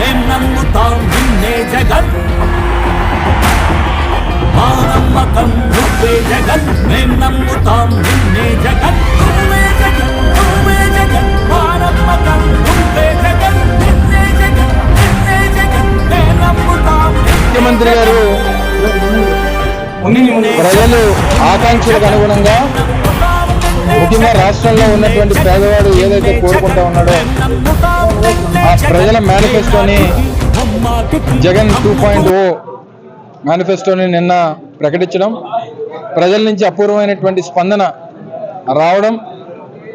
మేం నమ్ముతాం నిన్నే జగన్. మా నమ్మకం జగన్. మేం జగన్ నిన్నే జగన్. ముఖ్యమంత్రి గారు ప్రజలు ఆకాంక్షలకు అనుగుణంగా ముఖ్యంగా రాష్ట్రంలో ఉన్నటువంటి పేదవాడు ఏదైతే కోరుకుంటా ఉన్నాడో ప్రజల మేనిఫెస్టోని జగన్ టూ పాయింట్ ఓ మేనిఫెస్టోని నిన్న ప్రకటించడం ప్రజల నుంచి అపూర్వమైనటువంటి స్పందన రావడం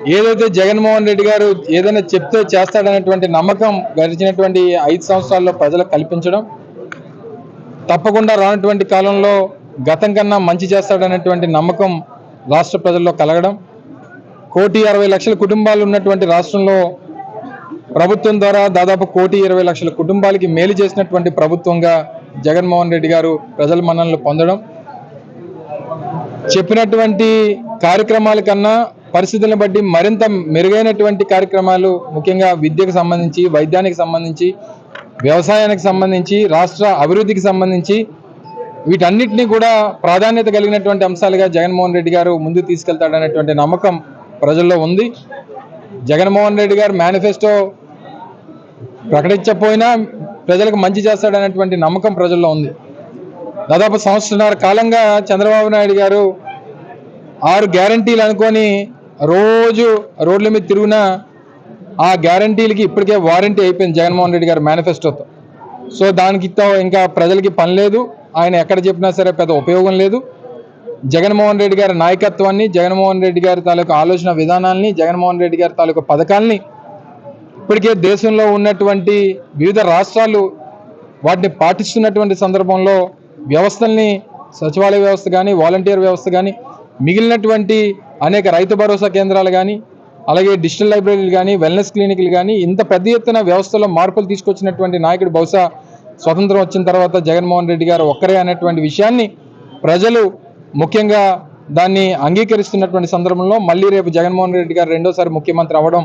ఏదైతే జగన్మోహన్ రెడ్డి గారు ఏదైనా చెప్తే చేస్తాడనేటువంటి నమ్మకం గడిచినటువంటి ఐదు సంవత్సరాల్లో ప్రజలకు కల్పించడం తప్పకుండా రానటువంటి కాలంలో గతం కన్నా మంచి చేస్తాడనేటువంటి నమ్మకం రాష్ట్ర ప్రజల్లో కలగడం కోటి అరవై లక్షల కుటుంబాలు ఉన్నటువంటి రాష్ట్రంలో ప్రభుత్వం ద్వారా దాదాపు కోటి ఇరవై లక్షల కుటుంబాలకి మేలు చేసినటువంటి ప్రభుత్వంగా జగన్మోహన్ రెడ్డి గారు ప్రజల మన్ననలు పొందడం చెప్పినటువంటి కార్యక్రమాల కన్నా పరిస్థితులను బట్టి మరింత మెరుగైనటువంటి కార్యక్రమాలు ముఖ్యంగా విద్యకు సంబంధించి వైద్యానికి సంబంధించి వ్యవసాయానికి సంబంధించి రాష్ట్ర అభివృద్ధికి సంబంధించి వీటన్నిటినీ కూడా ప్రాధాన్యత కలిగినటువంటి అంశాలుగా జగన్మోహన్ రెడ్డి గారు ముందు తీసుకెళ్తాడనేటువంటి నమ్మకం ప్రజల్లో ఉంది. జగన్మోహన్ రెడ్డి గారు మేనిఫెస్టో ప్రకటించకపోయినా ప్రజలకు మంచి చేస్తాడనేటువంటి నమ్మకం ప్రజల్లో ఉంది. దాదాపు సంవత్సరన్నర కాలంగా చంద్రబాబు నాయుడు గారు ఆరు గ్యారంటీలు అనుకొని రోజు రోడ్ల మీద తిరుగునా ఆ గ్యారంటీలకి ఇప్పటికే వారంటీ అయిపోయింది జగన్మోహన్ రెడ్డి గారి మేనిఫెస్టోతో. సో దానికి ఇంకా ప్రజలకి పని లేదు. ఆయన ఎక్కడ చెప్పినా సరే పెద్ద ఉపయోగం లేదు. జగన్మోహన్ రెడ్డి గారి నాయకత్వాన్ని జగన్మోహన్ రెడ్డి గారి తాలూకు ఆలోచన విధానాల్ని జగన్మోహన్ రెడ్డి గారి తాలూకు పథకాల్ని ఇప్పటికే దేశంలో ఉన్నటువంటి వివిధ రాష్ట్రాలు వాటిని పాటిస్తున్నటువంటి సందర్భంలో వ్యవస్థల్ని సచివాలయ వ్యవస్థ కానీ వాలంటీర్ వ్యవస్థ కానీ మిగిలినటువంటి అనేక రైతు భరోసా కేంద్రాలు కానీ అలాగే డిజిటల్ లైబ్రరీలు కానీ వెల్నెస్ క్లినిక్లు కానీ ఇంత పెద్ద ఎత్తున వ్యవస్థలో మార్పులు తీసుకొచ్చినటువంటి నాయకుడు బహుశా స్వతంత్రం వచ్చిన తర్వాత జగన్మోహన్ రెడ్డి గారు ఒక్కరే అనేటువంటి విషయాన్ని ప్రజలు ముఖ్యంగా దాన్ని అంగీకరిస్తున్నటువంటి సందర్భంలో మళ్ళీ రేపు జగన్మోహన్ రెడ్డి గారు రెండోసారి ముఖ్యమంత్రి అవ్వడం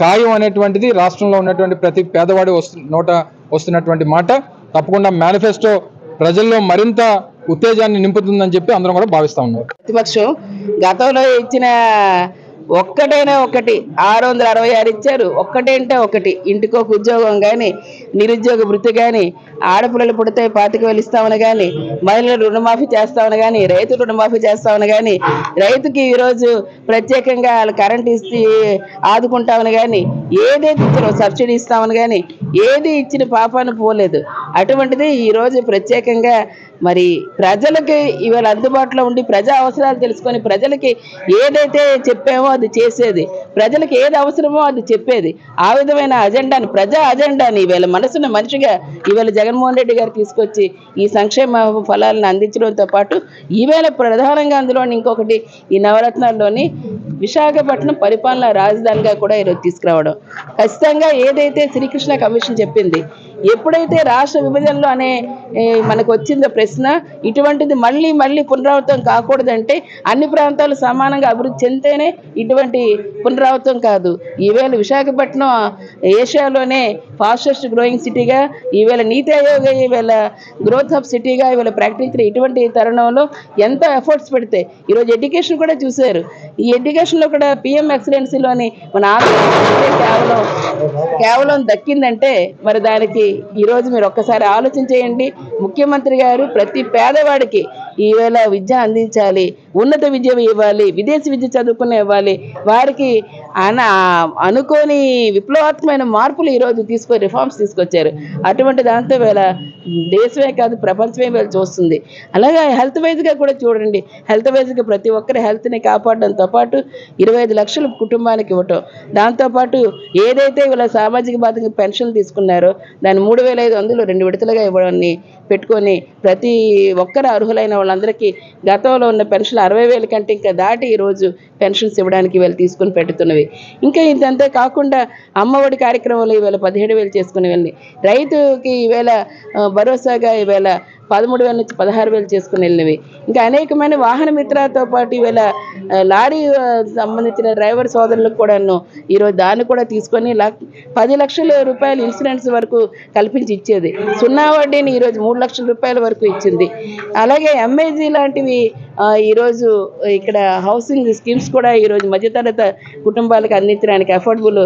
ఖాయం అనేటువంటిది రాష్ట్రంలో ఉన్నటువంటి ప్రతి పేదవాడి వస్తు నోట వస్తున్నటువంటి మాట. తప్పకుండా మేనిఫెస్టో ప్రజల్లో మరింత ఉత్తేజాన్ని నింపుతుందని చెప్పి అందరం కూడా భావిస్తా ఉన్నారు ప్రతిపక్షం గతంలో ఇచ్చిన ఒక్కటైనా ఒకటి. ఆరు వందల అరవై ఆరు ఇచ్చారు. ఒక్కటేంటే ఒకటి. ఇంటికి ఒక ఉద్యోగం కానీ నిరుద్యోగ వృత్తి కానీ ఆడపిల్లలు పుడితే పాతిక వెళ్ళిస్తామని కానీ మహిళలు రుణమాఫీ చేస్తామని కానీ రైతు రుణమాఫీ చేస్తామని కానీ రైతుకి ఈరోజు ప్రత్యేకంగా వాళ్ళు కరెంట్ ఇస్తే ఆదుకుంటామని కానీ ఏదైతే ఇచ్చారో సబ్సిడీ ఇస్తామని కానీ ఏది ఇచ్చిన పాపాన్ని పోలేదు. అటువంటిది ఈరోజు ప్రత్యేకంగా మరి ప్రజలకి ఇవాళ అందుబాటులో ఉండి ప్రజా అవసరాలు తెలుసుకొని ప్రజలకి ఏదైతే చెప్పామో అది చేసేది ప్రజలకు ఏది అవసరమో అది చెప్పేది. ఆ విధమైన అజెండాని ప్రజా అజెండాని ఈవేళ మనసున్న మనిషిగా ఈవేళ జగన్మోహన్ రెడ్డి గారు తీసుకొచ్చి ఈ సంక్షేమ ఫలాలను అందించడంతో పాటు ఈవేళ ప్రధానంగా అందులోని ఇంకొకటి ఈ నవరత్నాల్లోని విశాఖపట్నం పరిపాలన రాజధానిగా కూడా ఈరోజు తీసుకురావడం. ఖచ్చితంగా ఏదైతే శ్రీకృష్ణ కమిషన్ చెప్పింది ఎప్పుడైతే రాష్ట్ర విభజనలో అనే మనకు వచ్చిందో ప్రశ్న ఇటువంటిది మళ్ళీ మళ్ళీ పునరావృతం కాకూడదంటే అన్ని ప్రాంతాలు సమానంగా అభివృద్ధి చెందితేనే ఇటువంటి పునరావృతం కాదు. ఈవేళ విశాఖపట్నం ఏషియాలోనే ఫాస్టెస్ట్ గ్రోయింగ్ సిటీగా ఈవేళ నీతి ఆయోగ్ ఈవేళ గ్రోత్ హబ్ సిటీగా ఈవేళ ప్రకటించిన ఇటువంటి తరుణంలో ఎంత ఎఫర్ట్స్ పెడితే ఈరోజు ఎడ్యుకేషన్ కూడా చూశారు. ఈ ఎడ్యుకేషన్ ఎడ్యుకేషన్లో కూడా పిఎం ఎక్సలెన్సీలోని మన ఆంధ్రప్రదేశ్ కేవలం కేవలం దక్కిందంటే మరి దానికి ఈరోజు మీరు ఒక్కసారి ఆలోచన చేయండి. ముఖ్యమంత్రి గారు ప్రతి పేదవాడికి ఈవేళ విద్య అందించాలి ఉన్నత విద్య ఇవ్వాలి విదేశీ విద్య చదువుకునే ఇవ్వాలి. వారికి అన అనుకోని విప్లవాత్మకమైన మార్పులు ఈరోజు తీసుకొని రిఫార్మ్స్ తీసుకొచ్చారు. అటువంటి దాంతో వేళ దేశమే కాదు ప్రపంచమే వీళ్ళు చూస్తుంది. అలాగే హెల్త్ వైజ్గా కూడా చూడండి. హెల్త్ వైజ్గా ప్రతి ఒక్కరి హెల్త్ని కాపాడడంతో పాటు ఇరవై ఐదు లక్షలు కుటుంబానికి ఇవ్వటం. దాంతోపాటు ఏదైతే వీళ్ళ సామాజిక బాధ్యత పెన్షన్ తీసుకున్నారో దాన్ని మూడు వేల ఐదు వందలు రెండు విడతలుగా ఇవ్వడాన్ని పెట్టుకొని ప్రతి ఒక్కరు అర్హులైన వాళ్ళందరికీ గతంలో ఉన్న పెన్షన్ అరవై వేల కంటే ఇంకా దాటి ఈరోజు పెన్షన్స్ ఇవ్వడానికి వీళ్ళు తీసుకుని పెడుతున్నవి. ఇంకా ఇదంతా కాకుండా అమ్మఒడి కార్యక్రమంలో ఈవేళ పదిహేడు వేలు చేసుకుని వెళ్ళి రైతుకి ఈవేళ భరోసాగా ఈవేళ పదమూడు వేల నుంచి పదహారు వేలు చేసుకుని వెళ్ళినవి ఇంకా అనేకమైన వాహన మిత్రతో పాటు ఈవేళ లారీ సంబంధించిన డ్రైవర్ సోదరులకు కూడాను ఈరోజు దాన్ని కూడా తీసుకొని పది లక్షల రూపాయలు ఇన్సూరెన్స్ వరకు కల్పించి ఇచ్చేది. సున్నా వడ్డీని ఈరోజు మూడు లక్షల రూపాయల వరకు ఇచ్చింది. అలాగే ఎంఐజీ లాంటివి ఈరోజు ఇక్కడ హౌసింగ్ స్కీమ్స్ కూడా ఈరోజు మధ్యతరగతి కుటుంబాలకు అందించడానికి అఫోర్డబుల్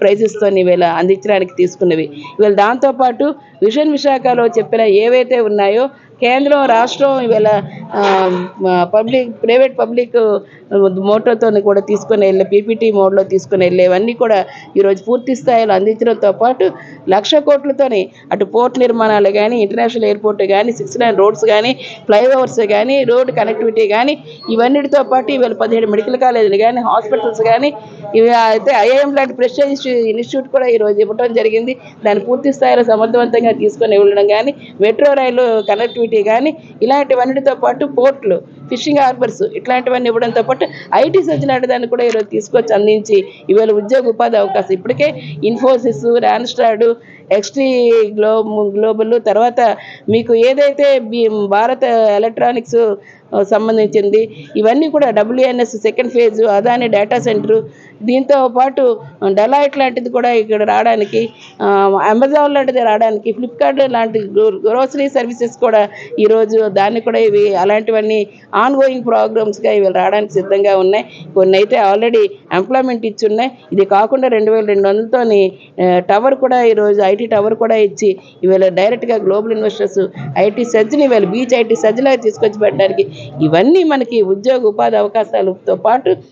ప్రైజెస్తో ఇవాళ అందించడానికి తీసుకున్నవి. ఇవాళ దాంతోపాటు విషన్ విశాఖలో చెప్పిన ఏవైతే ఉన్నాయో కేంద్రం రాష్ట్రం ఇవాళ పబ్లిక్ ప్రైవేట్ పబ్లిక్ మోటోతో కూడా తీసుకుని వెళ్ళే పీపీటీ మోడ్లో తీసుకుని వెళ్ళేవన్నీ కూడా ఈరోజు పూర్తి స్థాయిలో అందించడంతో పాటు లక్ష కోట్లతోని అటు పోర్ట్ నిర్మాణాలు కానీ ఇంటర్నేషనల్ ఎయిర్పోర్ట్ కానీ సిక్స్ లైన్ రోడ్స్ కానీ ఫ్లైఓవర్స్ కానీ రోడ్ కనెక్టివిటీ కానీ ఇవన్నిటితో పాటు ఇవాళ పదిహేడు మెడికల్ కాలేజీలు కానీ హాస్పిటల్స్ కానీ ఇవి అయితే ఐఐఎం లాంటి ప్రెస్టేజ్ ఇన్స్టిట్యూట్ కూడా ఈరోజు ఇవ్వడం జరిగింది. దాన్ని పూర్తి స్థాయిలో సమర్థవంతంగా తీసుకొని వెళ్ళడం కానీ మెట్రో రైలు కనెక్టివిటీ కానీ ఇలాంటివన్నిటితో పాటు పోర్ట్లు ఫిషింగ్ హార్బర్స్ ఇట్లాంటివన్నీ ఇవ్వడంతో పాటు ఐటీ సెజ్ దాన్ని కూడా ఈరోజు తీసుకొచ్చి అందించి ఇవాళ ఉద్యోగ ఉపాధి అవకాశం. ఇప్పటికే Infosys Randstad X T glow global తర్వాత మీకు ఏదైతే భారత ఎలక్ట్రానిక్స్ సంబంధించింది. ఇవన్నీ కూడా WNS second phase Adani data centre దీంతో పాటు డెలాయిట్ లాంటిది కూడా ఇక్కడ రావడానికి అమెజాన్ లాంటిది రావడానికి ఫ్లిప్కార్ట్ లాంటి గ్రోసరీ సర్వీసెస్ కూడా ఈరోజు దాన్ని కూడా ఇవి అలాంటివన్నీ ఆన్ గోయింగ్ ప్రోగ్రామ్స్గా ఇవి రావడానికి సిద్ధంగా ఉన్నాయి. కొన్ని అయితే ఆల్రెడీ ఎంప్లాయ్మెంట్ ఇచ్చి ఉన్నాయి. ఇది కాకుండా రెండు వేల రెండు వందలతోని టవర్ కూడా ఈరోజు ఐటీ టవర్ కూడా ఇచ్చి ఇవాళ డైరెక్ట్గా గ్లోబల్ ఇన్వెస్టర్స్ ఐటీ సజ్ని ఇవాళ బీచ్ ఐటీ సజ్లా తీసుకొచ్చి పెట్టడానికి ఇవన్నీ మనకి ఉద్యోగ ఉపాధి అవకాశాలతో పాటు